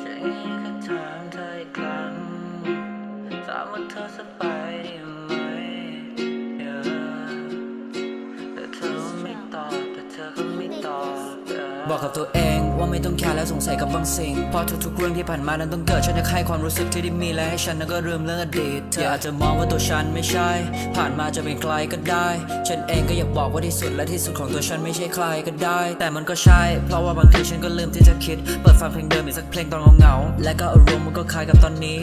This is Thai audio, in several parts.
ฉันยังแค่ถามเธออีกครั้งถามว่าเธอสบายดีไหม บอกกับตัวเองว่าไม่ต้องแคร์และสงสัยกับบางสิ่ง เพราะทุกๆเรื่องที่ผ่านมานั้นต้องเกิด ฉันจะให้ความรู้สึกที่ได้มีและให้ฉันนั้นก็ลืมเรื่องอดีตเธออาจจะมองว่าตัวฉันไม่ใช่ ผ่านมาจะเป็นใครก็ได้ ฉันเองก็อยากบอกว่าที่สุดและที่สุดของตัวฉันไม่ใช่ใครก็ได้ แต่มันก็ใช่ เพราะว่าบางทีฉันก็ลืมที่จะคิด เปิดฟังเพลงเดิมอีกสักเพลงตอนเหงาๆและก็อารมณ์มันก็คล้ายกับตอนนี้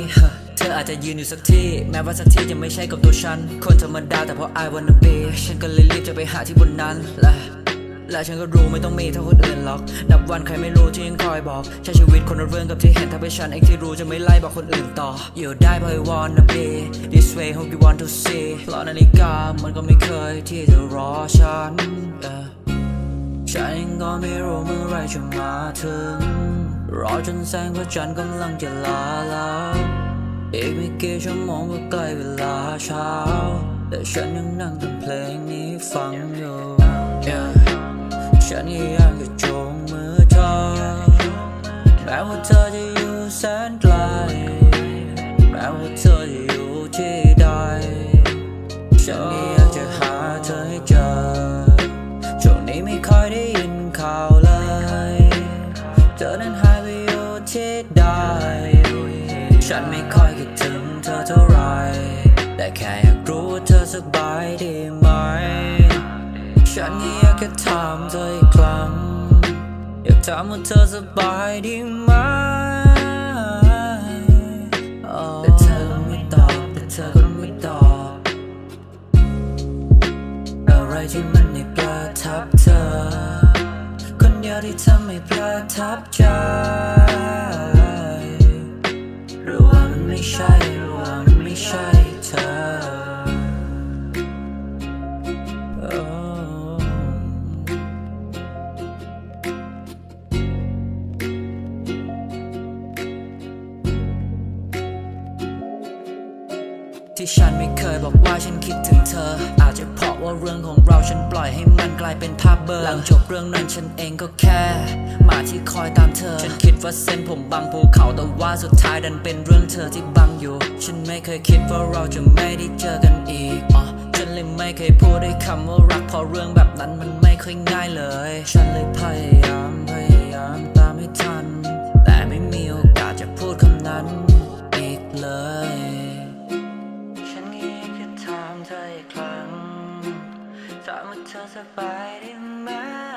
เธออาจจะยืนอยู่สักที่ แม้ว่าสักที่จะไม่ใช่กับตัวฉัน คนธรรมดาแต่เพราะ I wanna be ฉันก็เลยรีบจะไปหาที่บนนั้นและ และฉันก็รู้ไม่ต้องมีเท่าคนอื่นหรอก นับวันใครไม่รู้ที่ยังคอยบอก ใช้ชีวิตคนละเรื่องกับที่เห็นถ้าเป็นฉันเองที่รู้จะไม่ไล่บอกคนอื่นต่อ อยู่ได้เพราะ I wanna be this way hope you want to see เพราะนาฬิกามันก็ไม่เคยที่จะรอฉัน ฉันเองก็ไม่รู้เมื่อไรจะมาถึง รอจนแสงพระจันทร์กำลังจะลาแล้วอีกไม่กี่ชั่วโมงก็ใกล้เวลาเช้า แต่ฉันยังนั่งทำเพลงนี้ฟังอยู่ ว่าเธอจะอยู่แสนไกล แม้ว่าเธอจะอยู่ที่ใด ฉันนี่อยากจะหาเธอให้เจอ ช่วงนี้ไม่ค่อยได้ยินข่าวเลย เธอนั้นหายไปอยู่ที่ใด ฉันไม่ค่อยคิดถึงเธอเท่าไหรแต่แค่อยากรู้ว่าเธอสบายดีไหม ฉันนี่อยากแค่ถามเธออีกครั้ง อยากถามว่าเธอสบายดีไหม แต่เธอไม่ตอบ แต่เธอก็ไม่ตอบ อะไรที่มันไม่ประทับเธอ คนเดียวที่ทำให้ประทับใจ ที่ฉันไม่เคยบอกว่าฉันคิดถึงเธอ อาจจะเพราะว่าเรื่องของเราฉันปล่อยให้มันกลายเป็นภาพเบลอหลังจบเรื่องนั้นฉันเองก็แค่ มาที่คอยตามเธอ ฉันคิดว่าเส้นผมบางภูเขาแต่ว่าสุดท้ายดันเป็นเรื่องเธอที่บังอยู่ ฉันไม่เคยคิดว่าเราจะไม่ได้เจอกันอีกอ๋อฉันเลยไม่เคยพูดด้คำว่ารักเพราะเรื่องแบบนั้นมันไม่ค่อยง่ายเลย ฉันเลยพยายามพยายามตามให้ทัน แต่ไม่มีโอกาสจะพูดคำนั้นอีกเลย thoughts a fighting man.